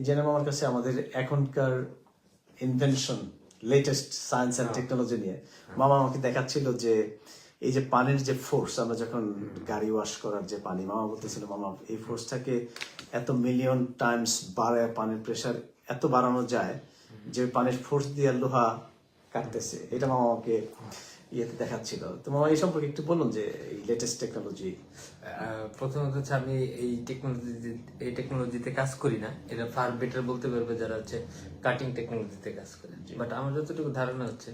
Engineer মামার কাছে আমাদের এখনকার invention latest science and technology নিয়ে। মামা আমাকে দেখাচ্ছিল যে এই যে পানির যে ফোর্স আমরা যখন গাড়ি ওয়াশ করার যে পানি মামা বলতেছিল মামা এই ফোর্সটাকে এত মিলিয়ন টাইমস বাড়ায় পানির প্রেশার এত বাড়ানো যায় যে পানির ফোর্স দিয়ে লোহা কাটতেছে। এটা মামা আমাকে ইয়েতে দেখাচ্ছিল। তো মামা এই সম্পর্কে একটু বলুন যে এই লেটেস্ট টেকনোলজি প্রথমত হচ্ছে আমি এই টেকনোলজি এই টেকনোলজিতে কাজ করি না। এটা ফার বেটার বলতে পারবে যারা হচ্ছে কাটিং টেকনোলজিতে কাজ করে। বাট আমার যতটুকু ধারণা হচ্ছে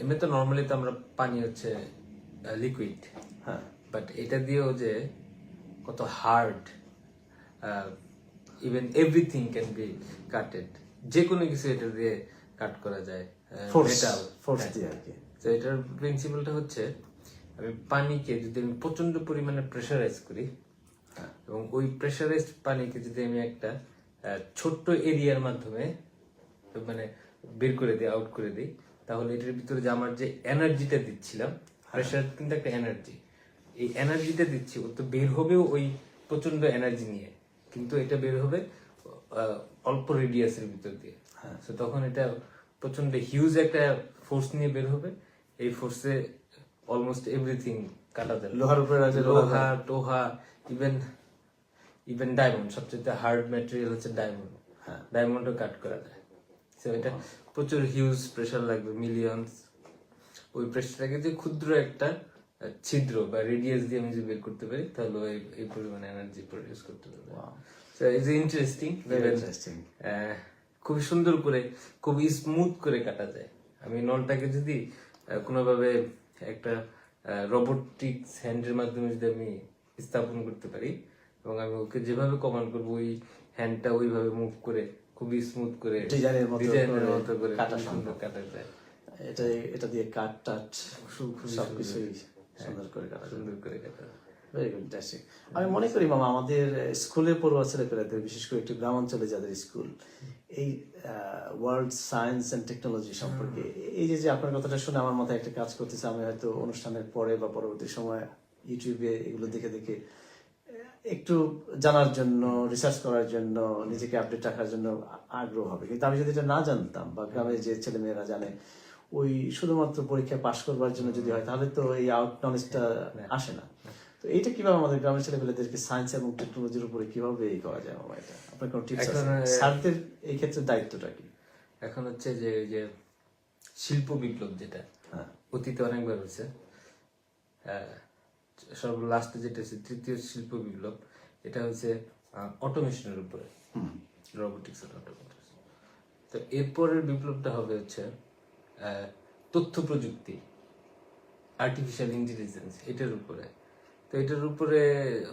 এমনি তো নর্মালি তো আমরা পানি হচ্ছে লিকুইড হ্যাঁ। বাট এটা দিয়েও যে কত hard even everything can be cutted যে কোনো কিছু এটা দিয়ে কাট করা যায় মেটাল ফোর্স দিয়ে আর কি। তো এটার প্রিন্সিপালটা হচ্ছে আমি পানিকে যদি আমি প্রচণ্ড পরিমাণে প্রেশারাইজ করি এবং ওই প্রেশারাইজ পানিকে যদি আমি একটা ছোট্ট এরিয়ার মাধ্যমে মানে বের করে দিই আউট করে দিই তাহলে এটার ভিতরে যে আমার যে এনার্জিটা দিচ্ছিলাম প্রেশার কিন্তু একটা এনার্জি এই এনার্জিটা দিচ্ছি ও তো বের হবেও ওই প্রচণ্ড এনার্জি নিয়ে কিন্তু এটা বের হবে অল্প রেডিয়াসের ভিতর দিয়ে। হ্যাঁ। তো তখন এটা প্রচণ্ড হিউজ একটা ফোর্স নিয়ে বের হবে এই ফোর্সে অলমোস্ট এভরিথিং কাটা যাবে লোহার উপরে রাখলে লোহা টোহা ইভেন ইভেন ডায়মন্ড সবচেয়ে হার্ড ম্যাটেরিয়াল হচ্ছে ডায়মন্ড হ্যাঁ। ডায়মন্ডও কাট করা যায়। তো এটা প্রচুর হিউজ প্রেশার লাগবে মিলিয়নস ওই প্রেশারটাকে যে ক্ষুদ্র একটা ছিদ্র বা রেডিয়াস দিয়ে আমি যদি বের করতে পারি তাহলে ওই এই পরিমাণে এনার্জি প্রডিউস করতে পারবে। So is interesting interesting. খুবই সুন্দর করে খুবই স্মুথ করে কাটা যায়। আমি নলটাকে যদি কোনোভাবে একটা রোবোটিক্স হ্যান্ডের মাধ্যমে যদি আমি স্থাপন করতে পারি এবং আমি ওকে যেভাবে কমান্ড করব ওই হ্যান্ডটা ওইভাবে মুভ করে খুবই স্মুথ করে ডিজাইনের মতো ডিজাইনের করে মতো করে কাটা সুন্দর কাটা যায়। এটা এটা দিয়ে কাট টাট সবকিছুই সুন্দর করে কাটা সুন্দর করে কাটা। ভেরি গুড ইন্টারেস্টিং আমি মনে করি মামা আমাদের স্কুলে পড়ুয়া ছেলেপেলাদের বিশেষ করে একটু গ্রামাঞ্চলে যাদের স্কুল এই ওয়ার্ল্ড সায়েন্স অ্যান্ড টেকনোলজি সম্পর্কে এই যে যে আপনার কথাটা শুনে আমার মাথায় একটা কাজ করতেছে আমি হয়তো অনুষ্ঠানের পরে বা পরবর্তী সময় ইউটিউবে এগুলো দেখে দেখে একটু জানার জন্য রিসার্চ করার জন্য নিজেকে আপডেট রাখার জন্য আগ্রহ হবে। কিন্তু আমি যদি এটা না জানতাম বা গ্রামের যে ছেলে মেয়েরা জানে ওই শুধুমাত্র পরীক্ষা পাশ করবার জন্য যদি হয় তাহলে তো এই আউট নলেজটা আসে না। তো এইটা কীভাবে আমাদের গ্রামের ছেলেপেলেদেরকে সায়েন্স এবং টেকনোলজির উপরে কীভাবে এই করা যায় মামা এটা? আপনার কোনো টিপস আছে? স্যারদের এই ক্ষেত্রে দায়িত্বটা কি? এখন হচ্ছে যে যে শিল্প বিপ্লব যেটা হ্যাঁ। অতীতে অনেকবার হয়েছে সর্ব লাস্টে যেটা হচ্ছে তৃতীয় শিল্প বিপ্লব এটা হচ্ছে অটোমেশনের উপরে। রোবোটিক্স আর অটোমেশন তো এরপরের বিপ্লবটা হবে হচ্ছে তথ্য প্রযুক্তি আর্টিফিশিয়াল ইন্টেলিজেন্স এটার উপরে। তো এটার উপরে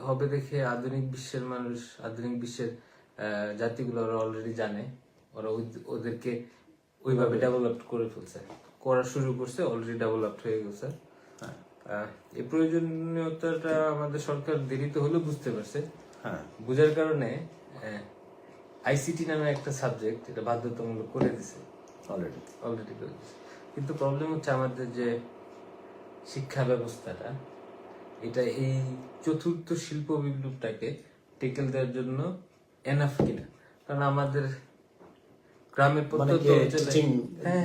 হবে দেখে আধুনিক বিশ্বের মানুষ আধুনিক বিশ্বের জাতিগুলো ওরা অলরেডি জানে। ওরা ওদেরকে ওইভাবে ডেভেলপ করে ফেলছে। করা শুরু করছে অলরেডি ডেভেলপড হয়ে গেছে। এই প্রয়োজনীয়তাটা আমাদের সরকার দেরিতে হলেও বুঝতে পারছে। হ্যাঁ। বুঝার কারণে আইসিটি নামে একটা সাবজেক্ট এটা বাধ্যতামূলক করে দিছে। অলরেডি অলরেডি করে দিছে। কিন্তু প্রবলেম হচ্ছে আমাদের যে শিক্ষা ব্যবস্থাটা এটা এই চতুর্থ শিল্প বিপ্লবটাকে টেকেল দেওয়ার জন্য এনাফ কিনা? কারণ আমাদের গ্রামের মানে প্রত্যন্ত হ্যাঁ,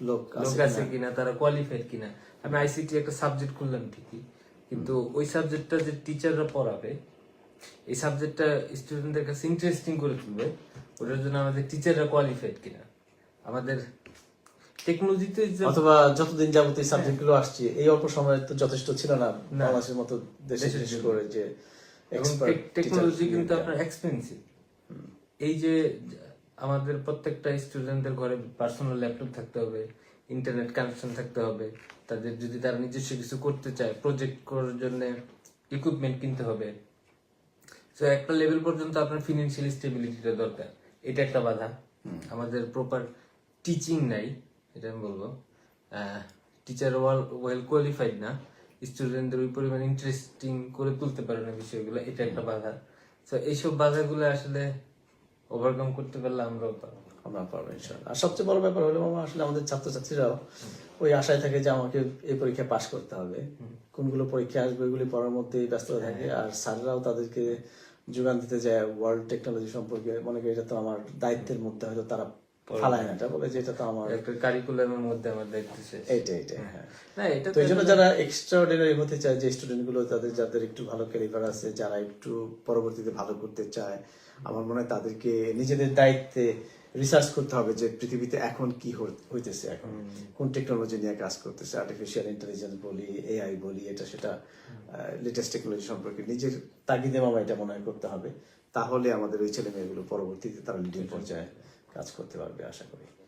লোক আছে আছে কিনা? তারা কোয়ালিফাইড কিনা? আমি আইসিটি একটা সাবজেক্ট করলাম ঠিকই কিন্তু ওই সাবজেক্টটা যে টিচাররা পড়াবে এই সাবজেক্টটা স্টুডেন্টদের কাছে ইন্টারেস্টিং করে তুলবে ওটার জন্য আমাদের টিচাররা কোয়ালিফাইড কিনা? আমাদের টেকনোলজিতে অথবা যতদিন যাবত এই সাবজেক্টগুলো আসছে এই অল্প সময়ে তো যথেষ্ট ছিল না বাংলাদেশের মতো দেশে বিশেষ করে যে টেকনোলজি কিন্তু আপনার এক্সপেন্সিভ এই যে আমাদের প্রত্যেকটা স্টুডেন্টদের ঘরে পার্সোনাল ল্যাপটপ থাকতে হবে ইন্টারনেট কানেকশন থাকতে হবে তাদের যদি তারা নিজস্ব কিছু করতে চায় প্রজেক্ট করার জন্য ইকুইপমেন্ট কিনতে হবে। তো একটা লেভেল পর্যন্ত আপনার ফিনান্সিয়াল স্টেবিলিটিটা দরকার। এটা একটা বাধা। আমাদের প্রপার টিচিং নাই। এটা আমি বলব। টিচার ওয়াল ওয়েল কোয়ালিফাইড না স্টুডেন্টদের ওই পরিমাণ ইন্টারেস্টিং করে তুলতে পারে না বিষয়গুলো এটা একটা বাধা। তো এইসব বাধাগুলো আসলে ওভারকাম করতে পারলে আমরাও পারব। আমরা পারব ইনশাল্লাহ আর সবচেয়ে বড় ব্যাপার হলো মামা আসলে আমাদের ছাত্রছাত্রীরাও ওই আশায় থাকে যে আমাকে এই পরীক্ষা পাশ করতে হবে। কোনগুলো পরীক্ষা আসবে ওইগুলি পড়ার মধ্যেই ব্যস্ত থাকে। আর স্যাররাও তাদেরকে যোগান দিতে যায় ওয়ার্ল্ড টেকনোলজি সম্পর্কে। মনে করি এটা তো আমার দায়িত্বের মধ্যে হয়তো তারা ফালায় না এটা বলে যে এটা তো আমার একটা কারিকুলামের মধ্যে আমার দায়িত্ব এইটা এইটা হ্যাঁ। না এটা তো এই যারা এক্সট্রা হতে চায় যে স্টুডেন্টগুলো তাদের যাদের একটু ভালো ক্যালিবার আছে যারা একটু পরবর্তীতে ভালো করতে চায় আমার মনে হয় তাদেরকে নিজেদের দায়িত্বে রিসার্চ করতে হবে যে পৃথিবীতে এখন কি হইতেছে এখন কোন টেকনোলজি নিয়ে কাজ করতেছে। আর্টিফিশিয়াল ইন্টেলিজেন্স বলি এআই বলি এটা সেটা লেটেস্ট টেকনোলজি সম্পর্কে নিজের তাগিদে মামা এটা মনে হয় করতে হবে। তাহলে আমাদের ওই ছেলে মেয়েগুলো পরবর্তীতে তারা লিডিং পর্যায়ে কাজ করতে পারবে আশা করি।